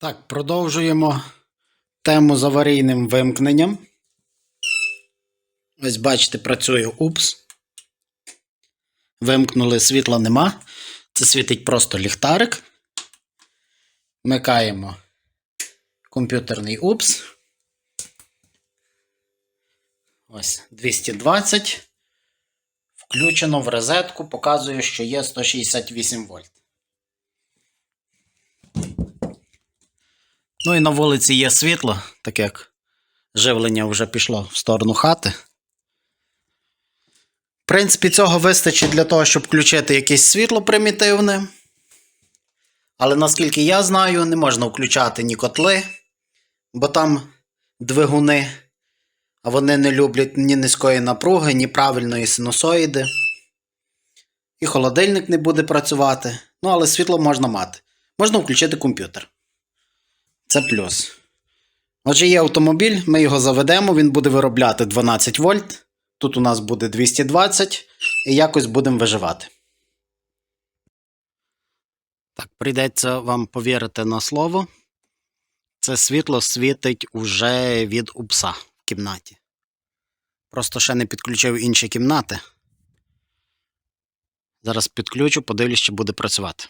Так, продовжуємо тему з аварійним вимкненням. Ось бачите, працює УПС. Вимкнули світла нема. Це світить просто ліхтарик. Вмикаємо комп'ютерний УПС. Ось 220. Включено в розетку, показує, що є 168 вольт. Ну і на вулиці є світло, так як живлення вже пішло в сторону хати. В принципі, цього вистачить для того, щоб включити якесь світло примітивне. Але наскільки я знаю, не можна включати ні котли, бо там двигуни, а вони не люблять ні низької напруги, ні правильної синусоїди. І холодильник не буде працювати. Ну, але світло можна мати. Можна включити комп'ютер. Це плюс. Отже, є автомобіль, ми його заведемо, він буде виробляти 12 вольт. Тут у нас буде 220, і якось будемо виживати. Так, прийдеться вам повірити на слово. Це світло світить уже від упса в кімнаті. Просто ще не підключив інші кімнати. Зараз підключу, подивлюсь, чи буде працювати.